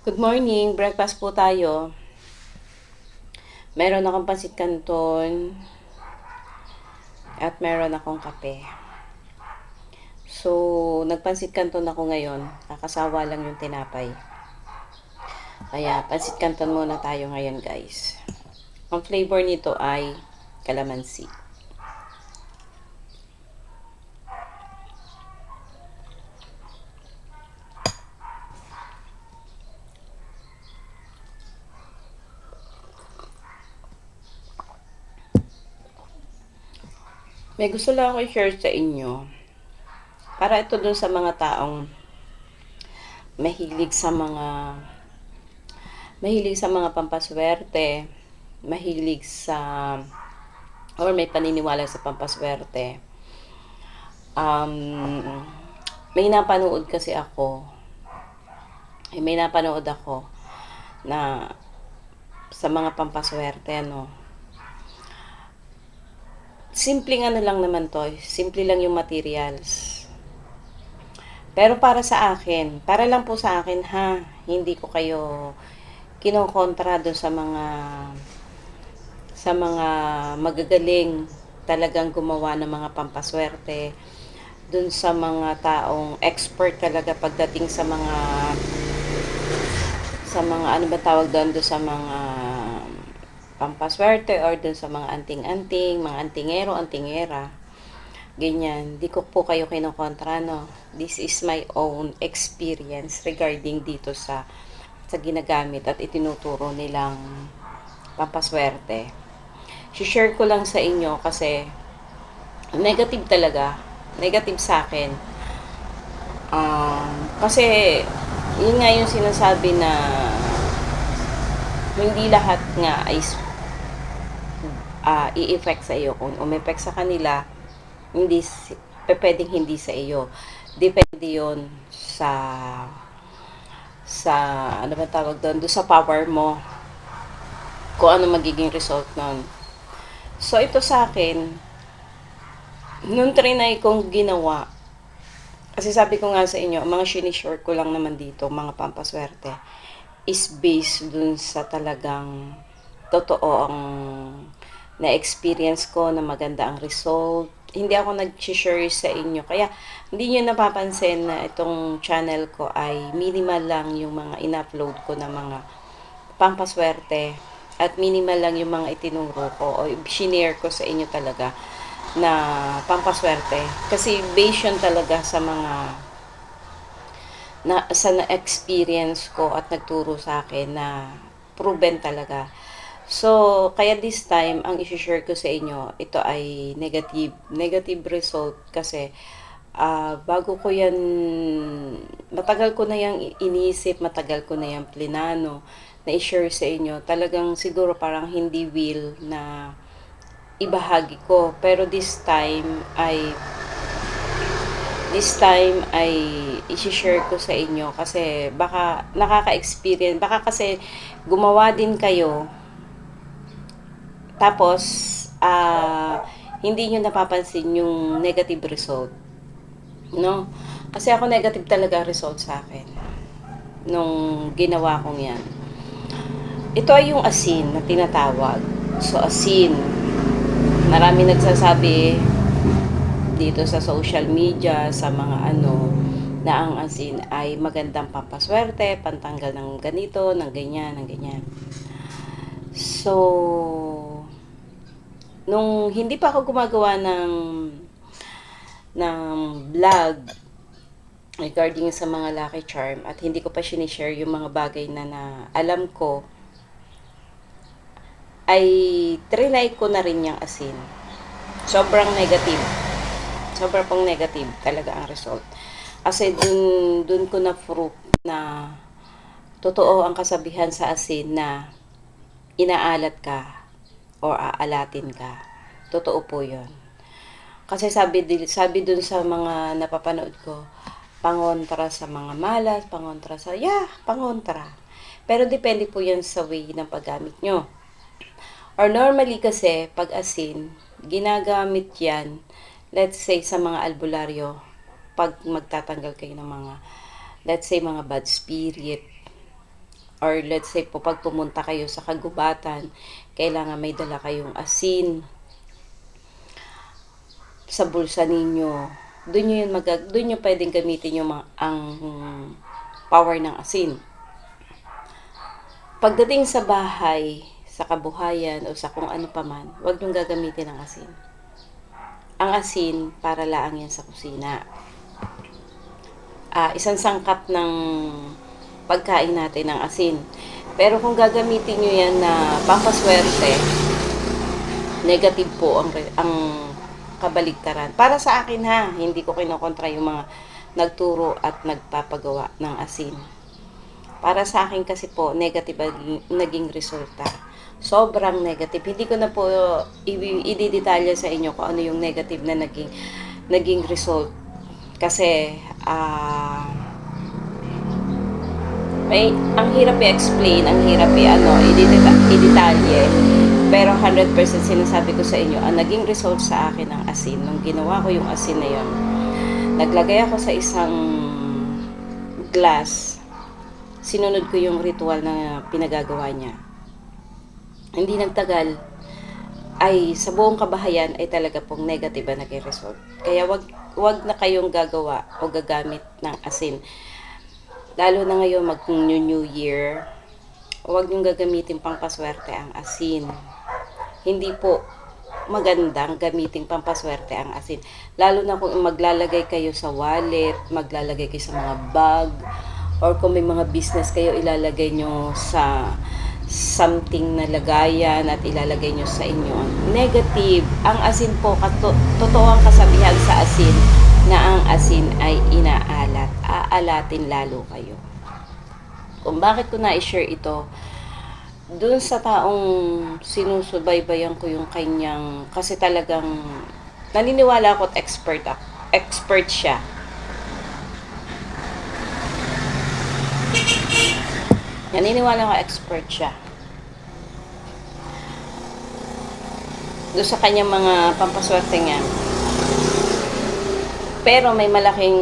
Good morning. Breakfast po tayo. Meron akong pansit canton at meron akong kape. So, nagpansit canton ako ngayon. Kakasawa lang yung tinapay. Kaya, pansit canton muna tayo ngayon, guys. Ang flavor nito ay calamansi. May gusto lang ako i-share sa inyo. Para ito dun sa mga taong mahilig sa mga mahilig sa mga pampaswerte, mahilig sa or may paniniwala sa pampaswerte. Um, may napanood kasi ako eh, may napanood ako na sa mga pampaswerte ano simpleng ano lang naman to, simple lang yung materials. Pero para sa akin, para lang po sa akin ha, hindi ko kayo kinokontra doon sa mga sa mga magagaling talagang gumawa ng mga pampaswerte doon sa mga taong expert talaga pagdating sa mga sa mga ano ba tawag doon doon sa mga pampaswerte or dun sa mga anting-anting, mga antingero, antingera. Ganyan. Di ko po kayo kinokontra, no? This is my own experience regarding dito sa sa ginagamit at itinuturo nilang pampaswerte. share ko lang sa inyo kasi negative talaga. Negative sa akin. Um, kasi yun nga yung sinasabi na hindi lahat nga ay uh, i-effect sa iyo. Kung umepect sa kanila, hindi, pwedeng hindi sa iyo. Depende yon sa sa ano ba tawag doon, doon sa power mo kung ano magiging result nun. So, ito sa akin, nung trinay kong ginawa, kasi sabi ko nga sa inyo, mga sinishore ko lang naman dito, mga pampaswerte, is based dun sa talagang totoo ang na-experience ko na maganda ang result. Hindi ako nag-share sa inyo. Kaya, hindi nyo napapansin na itong channel ko ay minimal lang yung mga in-upload ko na mga pampaswerte at minimal lang yung mga itinuro ko o shinare ko sa inyo talaga na pampaswerte. Kasi based yun talaga sa mga na, sa na-experience ko at nagturo sa akin na proven talaga So, kaya this time, ang isi-share ko sa inyo, ito ay negative, negative result kasi uh, bago ko yan, matagal ko na yung inisip, matagal ko na yung plinano na i-share sa inyo. Talagang siguro parang hindi will na ibahagi ko. Pero this time ay this time ay i-share ko sa inyo kasi baka nakaka-experience, baka kasi gumawa din kayo tapos, uh, hindi nyo napapansin yung negative result. No? Kasi ako negative talaga result sa akin. Nung ginawa kong yan. Ito ay yung asin na tinatawag. So, asin. Marami nagsasabi dito sa social media, sa mga ano, na ang asin ay magandang pampaswerte, pantanggal ng ganito, ng ganyan, ng ganyan. So, nung hindi pa ako gumagawa ng ng vlog regarding sa mga lucky charm at hindi ko pa sinishare yung mga bagay na, na alam ko ay trinay ko na rin yung asin. Sobrang negative. Sobrang pong negative talaga ang result. Kasi dun, dun ko na proof na totoo ang kasabihan sa asin na inaalat ka or aalatin ka. Totoo po yun. Kasi sabi, sabi dun sa mga napapanood ko, pangontra sa mga malas, pangontra sa, yeah, pangontra. Pero depende po yan sa way ng paggamit nyo. Or normally kasi, pag asin, ginagamit yan, let's say sa mga albularyo, pag magtatanggal kayo ng mga, let's say mga bad spirit, or let's say po pag pumunta kayo sa kagubatan, kailangan may dala kayong asin sa bulsa ninyo. Doon nyo yun mag doon nyo pwedeng gamitin yung mga, ang power ng asin. Pagdating sa bahay, sa kabuhayan o sa kung ano paman, huwag nyo gagamitin ang asin. Ang asin para laang yan sa kusina. Ah, isang sangkap ng pagkain natin ng asin. Pero kung gagamitin nyo yan na pampaswerte, negative po ang, ang kabaligtaran. Para sa akin ha, hindi ko kinokontra yung mga nagturo at nagpapagawa ng asin. Para sa akin kasi po, negative ang naging resulta. Sobrang negative. Hindi ko na po ididetalya sa inyo kung ano yung negative na naging, naging result. Kasi, ah, may, ang hirap i-explain, ang hirap i-ano, idetalye. Pero 100% sinasabi ko sa inyo, ang naging result sa akin ng asin, nung ginawa ko yung asin na yun, naglagay ako sa isang glass, sinunod ko yung ritual na pinagagawa niya. Hindi nagtagal, ay sa buong kabahayan ay talaga pong negative ang naging result. Kaya wag wag na kayong gagawa o gagamit ng asin. Lalo na ngayon mag new, year, wag niyong gagamitin pang paswerte ang asin. Hindi po magandang gamitin pampaswerte ang asin. Lalo na kung maglalagay kayo sa wallet, maglalagay kayo sa mga bag, or kung may mga business kayo, ilalagay nyo sa something na lagayan at ilalagay nyo sa inyo. Negative. Ang asin po, kato, totoo ang kasabihan sa asin na ang asin ay inaalat. Aalatin lalo kayo. Kung bakit ko na-share ito, doon sa taong sinusubaybayan ko yung kanyang, kasi talagang naniniwala ako at expert. Expert siya. Naniniwala ako expert siya. Doon sa kanyang mga pampaswerte niya. Pero may malaking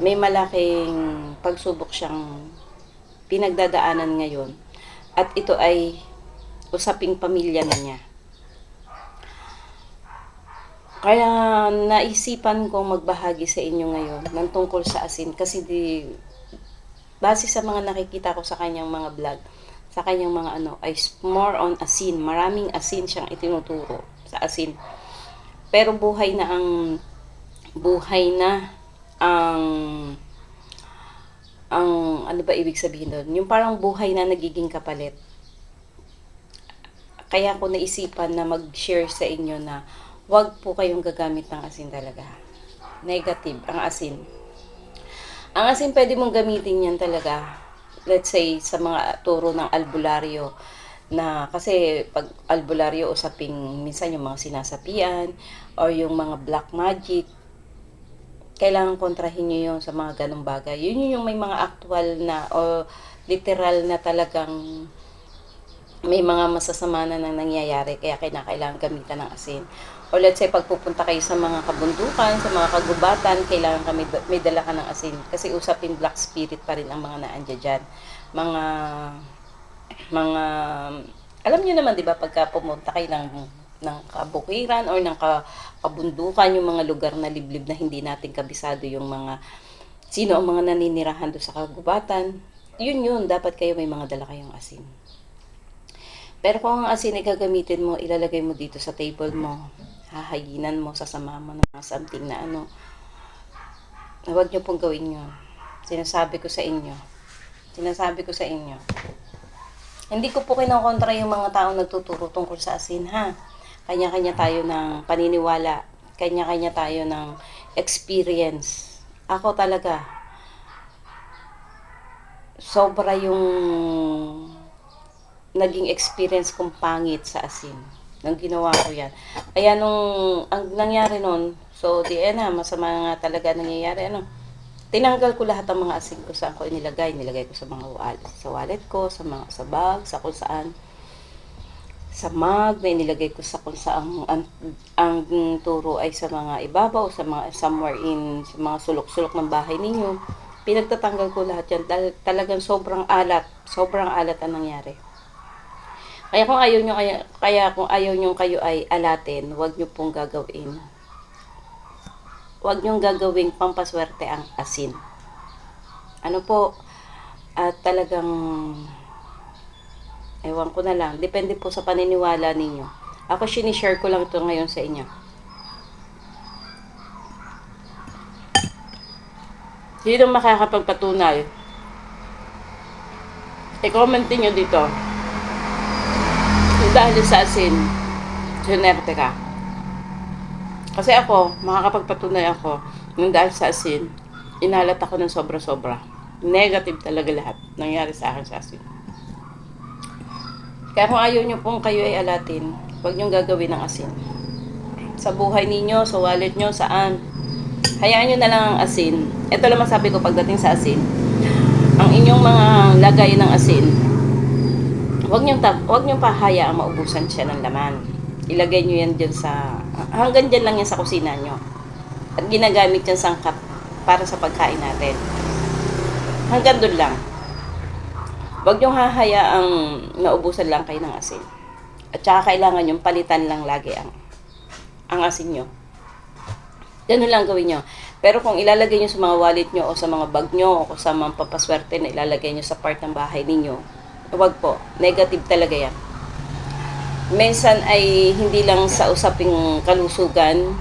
may malaking pagsubok siyang pinagdadaanan ngayon. At ito ay usaping pamilya na niya. Kaya naisipan kong magbahagi sa inyo ngayon ng tungkol sa asin kasi di base sa mga nakikita ko sa kanyang mga vlog, sa kanyang mga ano, ay more on asin. Maraming asin siyang itinuturo sa asin. Pero buhay na ang buhay na ang ang ano ba ibig sabihin doon? Yung parang buhay na nagiging kapalit. Kaya ko naisipan na mag-share sa inyo na wag po kayong gagamit ng asin talaga. Negative ang asin. Ang asin pwede mong gamitin yan talaga. Let's say sa mga turo ng albularyo na kasi pag albularyo usaping minsan yung mga sinasapian or yung mga black magic kailangan kontrahin nyo yun sa mga ganong bagay. Yun yung may mga actual na o literal na talagang may mga masasama na nang nangyayari kaya kailangan gamitan ng asin. O let's say, pagpupunta kayo sa mga kabundukan, sa mga kagubatan, kailangan kami, may dala ka ng asin. Kasi usapin black spirit pa rin ang mga naandya dyan. Mga, mga, alam niyo naman, di ba, pagka pumunta kayo ng, ng kabukiran or ng ka, kabundukan, yung mga lugar na liblib na hindi natin kabisado yung mga, sino ang mga naninirahan doon sa kagubatan, yun yun, dapat kayo may mga dala kayong asin. Pero kung ang asin ay gagamitin mo, ilalagay mo dito sa table mo, hahaginan mo, sasama mo ng mga something na ano, huwag niyo pong gawin yun. Sinasabi ko sa inyo. Sinasabi ko sa inyo. Hindi ko po kinokontra yung mga taong nagtuturo tungkol sa asin, ha? Kanya-kanya tayo ng paniniwala. Kanya-kanya tayo ng experience. Ako talaga, sobra yung naging experience kong pangit sa asin. Nang ginawa ko yan. Kaya nung, ang nangyari nun, so di eh na, masama nga talaga nangyayari, ano, tinanggal ko lahat ng mga asin ko saan ko inilagay. Nilagay ko sa mga wallet, sa wallet ko, sa mga sa bag, sa kung saan sa mug na inilagay ko sa kung saan ang, ang, turo ay sa mga ibabaw, sa mga somewhere in sa mga sulok-sulok ng bahay ninyo. pinagtatanggal ko lahat yan. Dahil talagang sobrang alat. Sobrang alat ang nangyari. Kaya kung ayaw nyo, kaya, kaya kung ayaw nyo kayo ay alatin, huwag nyo pong gagawin. Huwag nyo gagawing pampaswerte ang asin. Ano po, at talagang, ewan ko na lang, depende po sa paniniwala ninyo. Ako, sinishare ko lang ito ngayon sa inyo. Sino makakapagpatunay? I-comment nyo dito. Dahil sa asin, sinerte ka. Kasi ako, makakapagpatunay ako, nung dahil sa asin, inalat ako ng sobra-sobra. Negative talaga lahat nangyari sa akin sa asin. Kaya kung ayaw nyo pong kayo ay alatin, huwag nyo gagawin ng asin. Sa buhay ninyo, sa wallet nyo, saan. Hayaan nyo na lang ang asin. Ito lang masabi ko pagdating sa asin. Ang inyong mga lagay ng asin, Huwag niyo ta huwag niyo pahayaang maubusan siya ng laman. Ilagay niyo yan diyan sa hanggang diyan lang yan sa kusina niyo. At ginagamit yan sangkap para sa pagkain natin. Hanggang doon lang. Huwag niyo hahayaang maubusan lang kayo ng asin. At saka kailangan yung palitan lang lagi ang ang asin niyo. Ganun lang gawin nyo. Pero kung ilalagay nyo sa mga wallet nyo o sa mga bag nyo o sa mga papaswerte na ilalagay nyo sa part ng bahay ninyo, Huwag po. Negative talaga yan. Minsan ay hindi lang sa usaping kalusugan,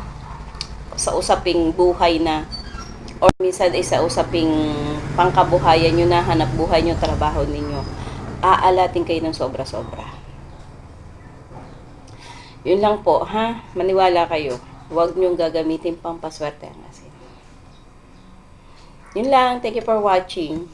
sa usaping buhay na, or minsan ay sa usaping pangkabuhayan nyo na, hanap buhay nyo, trabaho ninyo. Aalatin kayo ng sobra-sobra. Yun lang po, ha? Maniwala kayo. Huwag nyo gagamitin pampaswerte ang asin. Yun lang. Thank you for watching.